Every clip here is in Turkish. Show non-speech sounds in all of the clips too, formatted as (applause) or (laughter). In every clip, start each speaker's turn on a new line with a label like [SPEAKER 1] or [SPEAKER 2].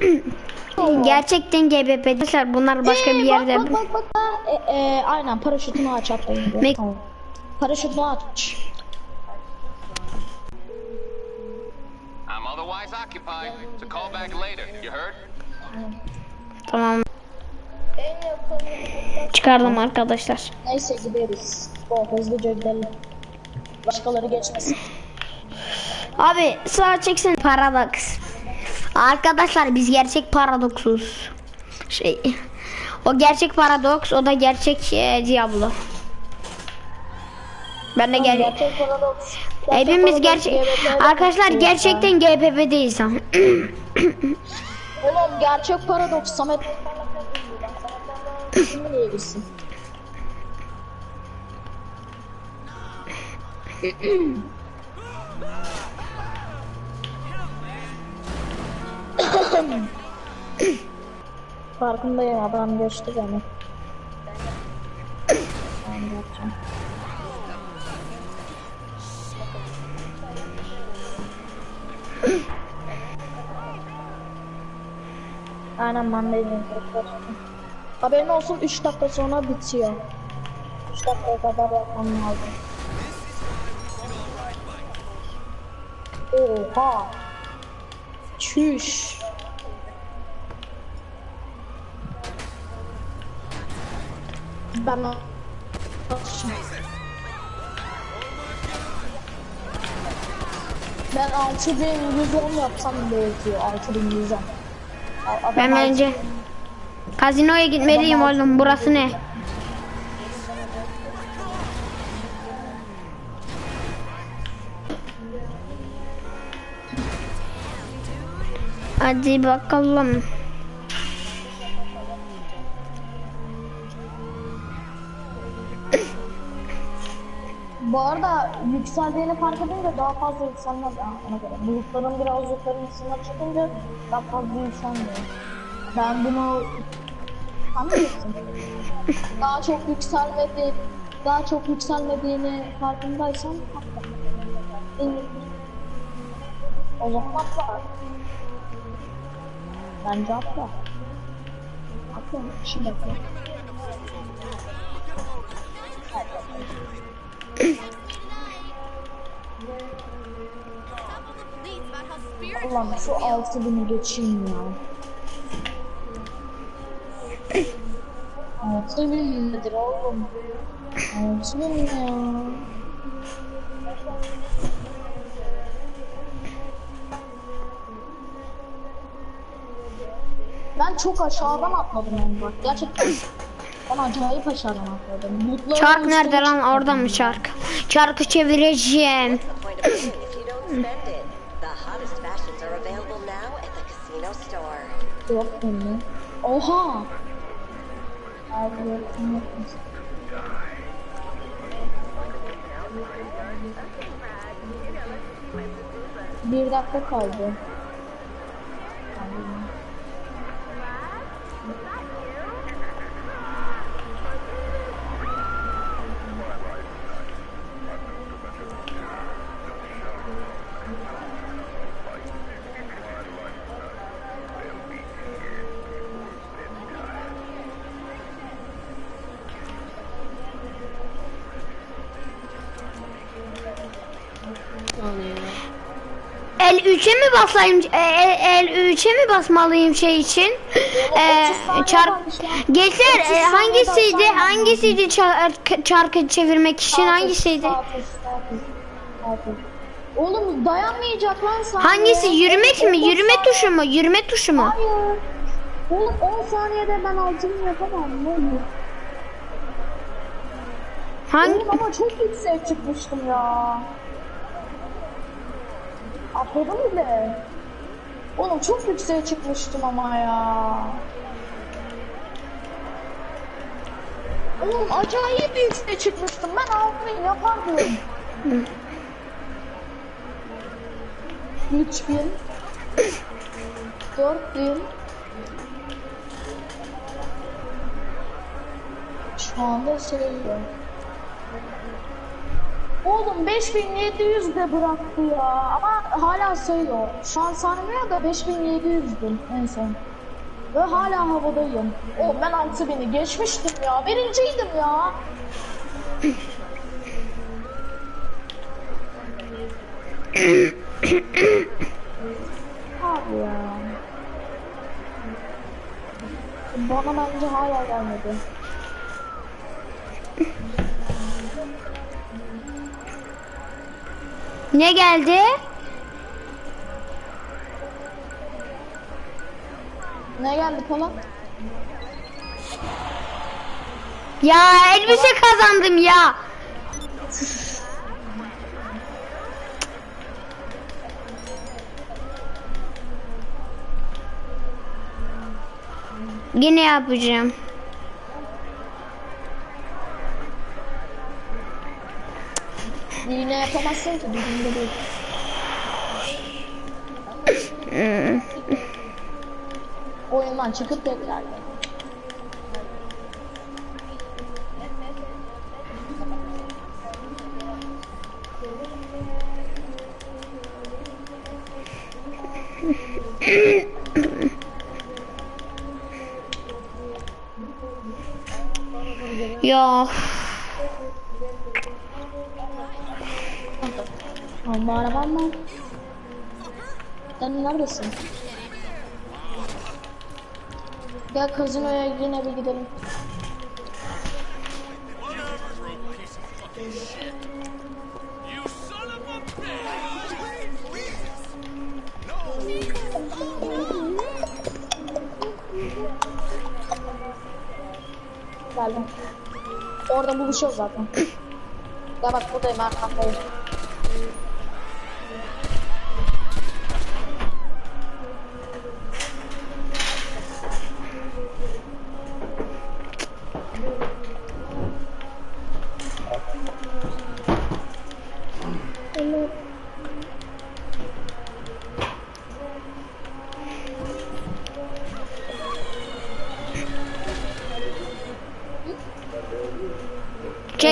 [SPEAKER 1] (clears throat) Gerçekten GBP arkadaşlar bunlar başka bir yerde.
[SPEAKER 2] Ee, Bak bak bak bak. E, e, aynen paraşütünü aç atlayın.
[SPEAKER 1] Ne?
[SPEAKER 2] Tamam. Paraşütünü aç.
[SPEAKER 3] I'm otherwise occupied, so call back later. You heard?
[SPEAKER 1] Tamam. Çıkardım arkadaşlar.
[SPEAKER 2] Neyse gideriz. O hızlıca gidelim. Başkaları geçmesin.
[SPEAKER 1] Abi sağa çeksin paradoks. Arkadaşlar biz gerçek paradoksuz. Şey o gerçek paradoks o da gerçek e, Diablo. Ben de gel.
[SPEAKER 2] Gerçek paradoks.
[SPEAKER 1] Hepimiz gerçek
[SPEAKER 2] GBT'de
[SPEAKER 1] arkadaşlar gerçekten GPP'deyiz.
[SPEAKER 2] Oğlum gerçek paradoks Samet. Kimi (clears throat) niye gitsin? Farkındayım adam geçti beni. Ben geçeceğim. Aynen ben de izledim. Haberin olsun 3 dakika sonra bitiyor. 3 dakikaya kadar yapmam lazım. Oha. Çüş. Ben ben 6110 yapsam belki 6110. Adam
[SPEAKER 1] Ben bence Kazinoya gitmeliyim oğlum. Burası ne? Hadi bakalım.
[SPEAKER 2] Bu arada yükseldiğini fark edince daha fazla yükselmez ona göre. Bulutların biraz yukarı üstüne çıkınca daha fazla yükselmiyor. Ben bunu anlıyorsun. daha çok yükselmedi, daha çok yükselmediğini farkındaysan. İyi. O zaman atla. Bence atla. Atla. Şimdi atla. Ulan şu altı bunu geçeyim ya. Altı bin nedir oğlum? Altı bin ya. Ben çok aşağıdan atladım yani bak gerçekten. Ben acayip aşağıdan atladım. Mutlu
[SPEAKER 1] Çark nerede lan? Orada mı çark? Çarkı çevireceğim.
[SPEAKER 4] point of view if you don't
[SPEAKER 1] 3'e mi basayım? e, El, el 3'e mi basmalıyım şey için? Ee, çark Gençler e, hangisiydi? Hangisiydi çark, çarkı çevirmek için hangisiydi?
[SPEAKER 2] Oğlum dayanmayacak lan sen.
[SPEAKER 1] Hangisi? Yürümek mi? Yürüme tuşu mu? Yürüme tuşu mu?
[SPEAKER 2] Hayır. Oğlum 10 saniyede ben altını yapamam. Ne olur?
[SPEAKER 1] Hangi?
[SPEAKER 2] Oğlum ama çok yüksek çıkmıştım ya. Atladım bile. Oğlum çok yükseğe çıkmıştım ama ya. Oğlum acayip yükseğe çıkmıştım. Ben altını yapardım. 3000 4000 Şu anda söylüyorum. Oğlum 5700 de bıraktı ya. Ama hala sayıyor. Şu an sahneye de 5700'düm en son. Ve hala havadayım. O ben 6000'i geçmiştim ya. Birinciydim ya. (coughs) Abi ya. Bana bence hala gelmedi.
[SPEAKER 1] Ne geldi?
[SPEAKER 2] Ne geldi falan?
[SPEAKER 1] Ya elbise kazandım ya. Yine yapacağım.
[SPEAKER 2] Yine yapamazsın ki düzgün değil. (laughs) Oyundan çıkıp tekrar.
[SPEAKER 1] Ya
[SPEAKER 2] Ama arabam var. Sen neredesin? Gel kazinoya yine bir gidelim. Geldim. Orada buluşuyoruz zaten. (clears throat) Gel bak buradayım arkandayım.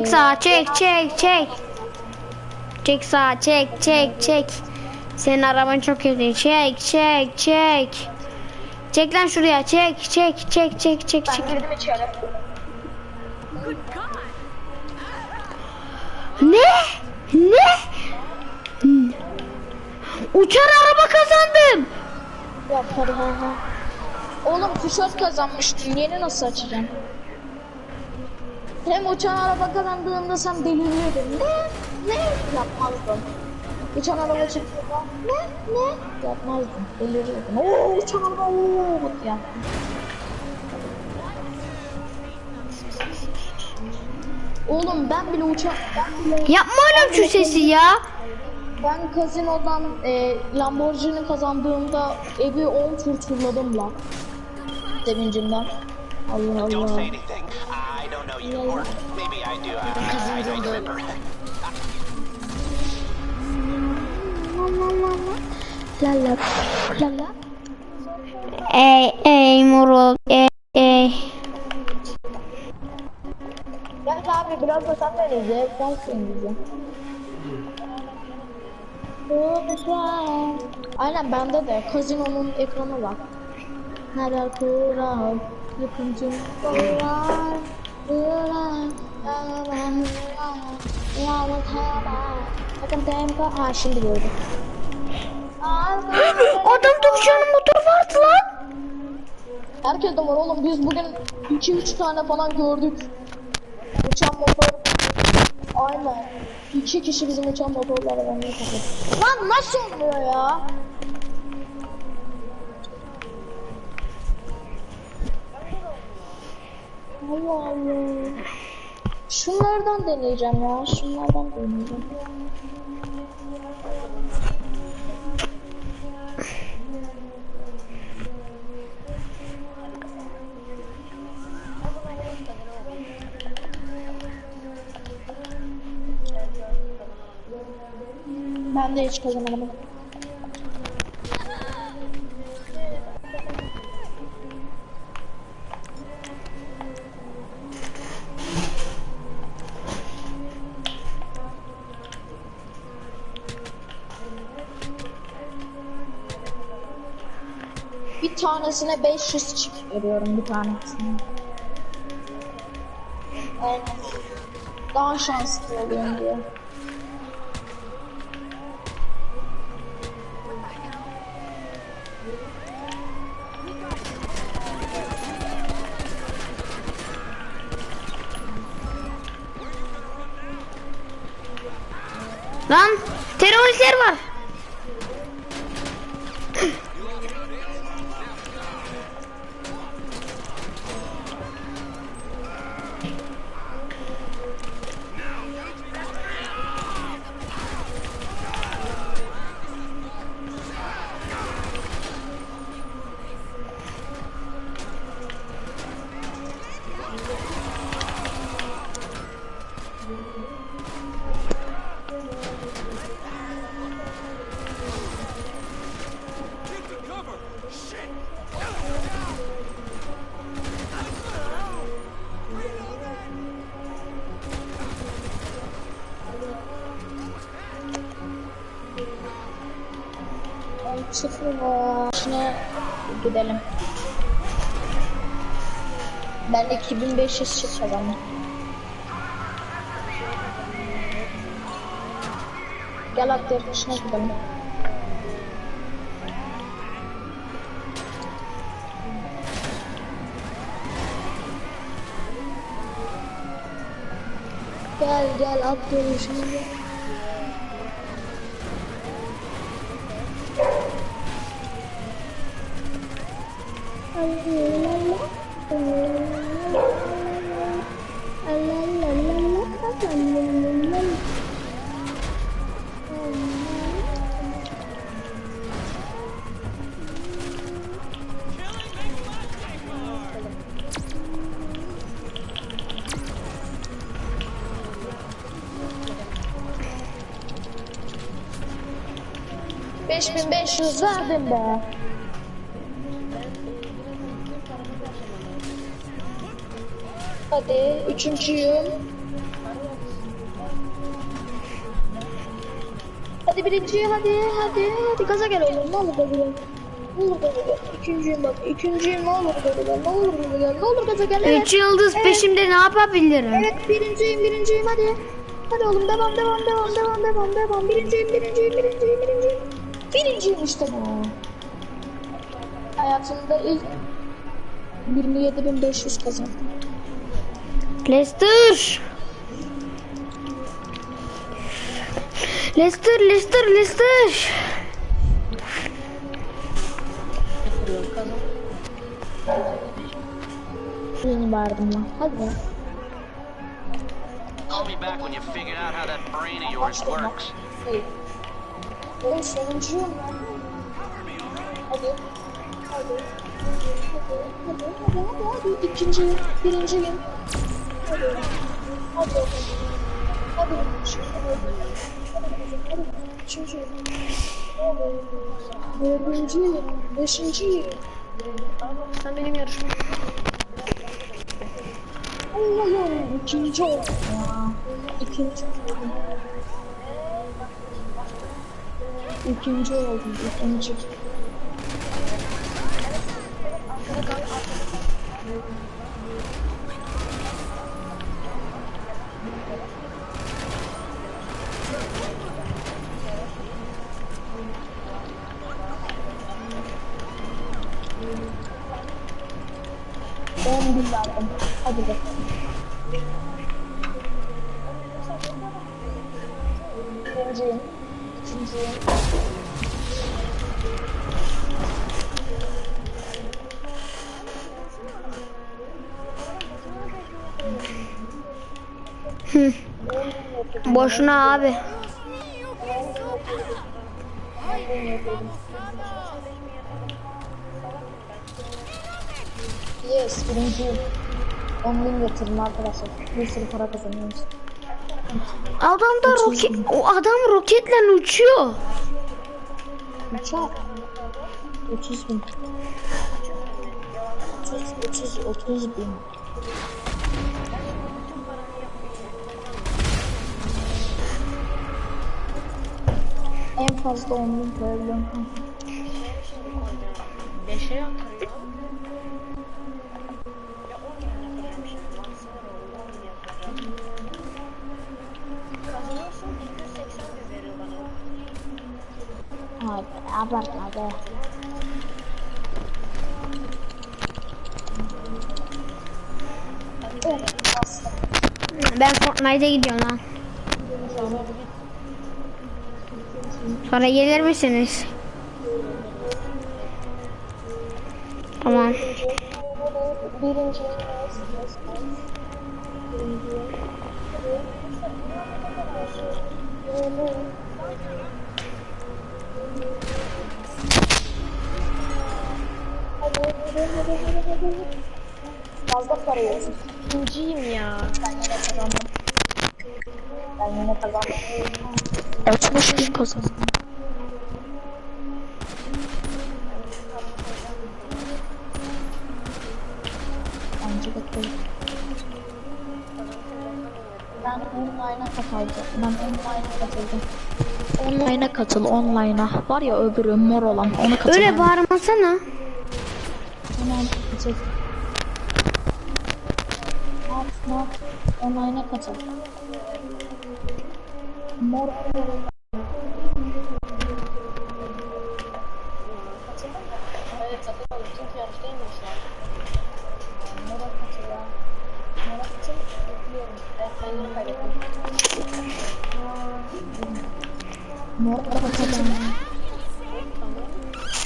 [SPEAKER 1] Çek sağa çek çek çek. Çek sağa çek çek çek. Senin araban çok kötü. Çek çek çek. Çek lan şuraya çek çek çek çek çek çek.
[SPEAKER 2] girdim içeri.
[SPEAKER 1] Ne? Ne? Uçan araba kazandım.
[SPEAKER 2] Ya tabii ha ha. Oğlum tişört kazanmıştın. Yeni nasıl açacağım? Hem uçan araba kazandığında sen deliriyordun. Ne? Ne? Yapmazdın. Uçan araba çıktığında ne? Ne? Yapmazdın. Deliriyordun. Oo uçan araba ooo bak ya. Oğlum ben bile uçak ben bile
[SPEAKER 1] Yapma oğlum şu sesi ya.
[SPEAKER 2] ben kazinodan e, Lamborghini kazandığımda evi 10 tur turladım lan. Sevincimden. Allah Allah.
[SPEAKER 5] Or maybe I do. I, I don't remember.
[SPEAKER 2] La la la la.
[SPEAKER 1] Ey ey moruk ey ey.
[SPEAKER 2] Gel abi biraz da sen de izle. Gelsin bize. Aynen bende de kazinonun ekranı var. Her yer kural, yıkıntım kural. Bakın tempo. Ha şimdi gördüm.
[SPEAKER 1] Adamda uçanın motoru vardı lan.
[SPEAKER 2] Herkes de var oğlum. Biz bugün 2-3 tane falan gördük. Uçan motor. Aynen. İki kişi bizim uçan motorlara takıldı. Lan nasıl oluyor ya? Allah Allah. Şunlardan deneyeceğim ya. Şunlardan deneyeceğim. Ben de hiç kazanamadım. Tanesine 500 çift veriyorum bir tanesine. Aynen. Daha şanslı oluyorum diye.
[SPEAKER 1] Lan teröristler var.
[SPEAKER 2] başına gidelim. Ben 2500 çık şey kazandım. Gel at yarışına gidelim. Gel gel at yarışına gidelim. 5500 verdim be. Hadi üçüncüyüm. Hadi birinciyi hadi hadi hadi gaza gel oğlum ne olur gaza gel. Ne olur gaza gel. Üçüncüyüm bak üçüncüyüm ne olur gaza gel ne olur gaza gel ne olur gaza gel. Evet.
[SPEAKER 1] Üç yıldız
[SPEAKER 2] evet.
[SPEAKER 1] peşimde ne yapabilirim?
[SPEAKER 2] Evet birinciyim birinciyim hadi. Hadi oğlum devam devam devam devam devam devam birinciyim birinciyim birinciyim birinciyim. Birinciyim işte bu. Hayatımda ilk 27.500 kazandım.
[SPEAKER 1] Lester. Lester, Lester, Lester.
[SPEAKER 2] Yeni bağırdım lan. Hadi.
[SPEAKER 3] Call me back when you figured out how that brain of yours works.
[SPEAKER 2] Ben sonuncuyum lan. Hadi. Hadi. Hadi. Hadi. Hadi. Hadi. İkinciyim. Birinciyim. Hadi. Hadi. Hadi. Hadi. Hadi. Üçüncüyüm. Hadi. Dördüncüyüm. Beşinciyim.
[SPEAKER 1] Sen benim yarışım.
[SPEAKER 2] Allah'ım ikinci oldum ya. İkinci oldum. İkinci oldum, ikinci. On bin. Hadi bakalım.
[SPEAKER 1] Boşuna abi.
[SPEAKER 2] Yes, birinciyim. 10 bin yatırım arkadaşlar. Bir sürü para kazanıyoruz.
[SPEAKER 1] Adam da roket, o adam roketle uçuyor.
[SPEAKER 2] Uçak. 30 bin. 30, 30, 30 bin. En fazla 10 bin koyabiliyorum kanka.
[SPEAKER 6] 5 atarıyor. Ya 10 bin yapacağım şimdi. Baksana be 10 bin yapacağım. Kazanıyorsun 280 bin veriyor bana.
[SPEAKER 2] Abi abartma be.
[SPEAKER 1] Ben Fortnite'a gidiyorum lan. Sonra gelir misiniz? Tamam.
[SPEAKER 2] Birinci. Fazla para yok.
[SPEAKER 6] İkinciyim ya.
[SPEAKER 2] Ben yine kazandım. Ben yine kazandım.
[SPEAKER 6] 60 bin kazandım.
[SPEAKER 2] Katıldım. Ben online'a katıldım.
[SPEAKER 7] Online'a katıl online'a. Var ya öbürü mor olan ona katıl.
[SPEAKER 1] Öyle bağırmasana.
[SPEAKER 2] Hemen katıl. Atma. Online'a katıl. Mor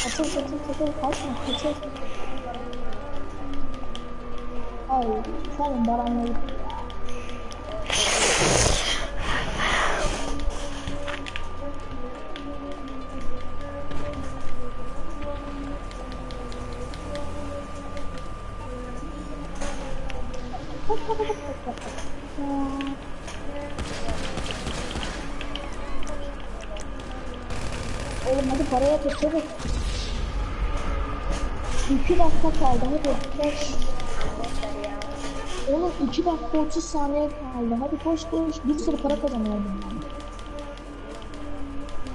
[SPEAKER 2] Хотел, хотел, хотел, хотел, хотел. Ай, сами бараны. Thank you. Oğlum hadi paraya yatır çabuk. 2 dakika kaldı hadi koş. Oğlum 2 dakika 30 saniye kaldı. Hadi koş koş. Bir sürü para kazanıyorum ben.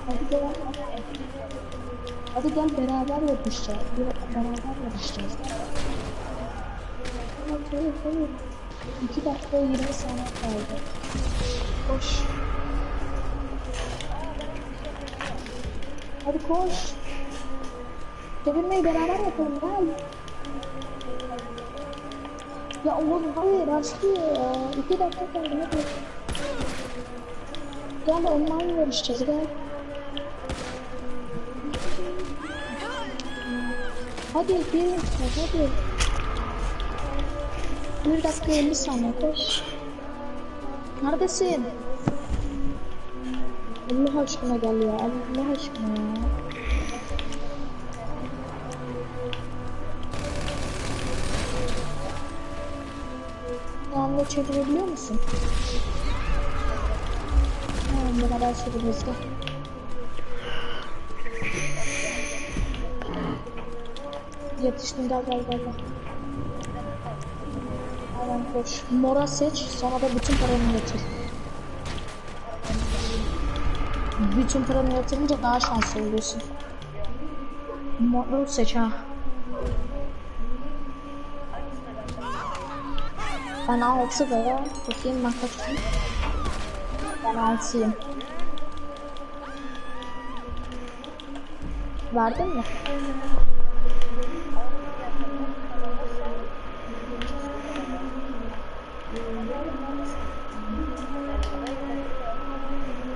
[SPEAKER 2] Hadi gel. Hadi gel beraber yapışacağız. Beraber yapışacağız. Hadi. 2 dakika 20 saniye kaldı. Koş. Hadi koş. Çevirmeyi beraber yapalım gel. Ya oğlum hayır başlıyor ya. İki dakika kaldı hadi. Gel online yarışacağız gel. Hadi bir dakika hadi. Bir dakika 50 saniye koş. Neredesin? Allah aşkına gel ya. Allah aşkına ya. Yanında çevirebiliyor musun? Tamam beraber çeviririz gel. Yetiştim gel gel gel gel. Aynen koş. Mora seç sonra da bütün paranı yatır. Bütün paranı yatırınca daha şanslı oluyorsun. Moru seç ha. Ben 6 veya bakayım ben kaçım. Ben 6'yım. Verdin mi?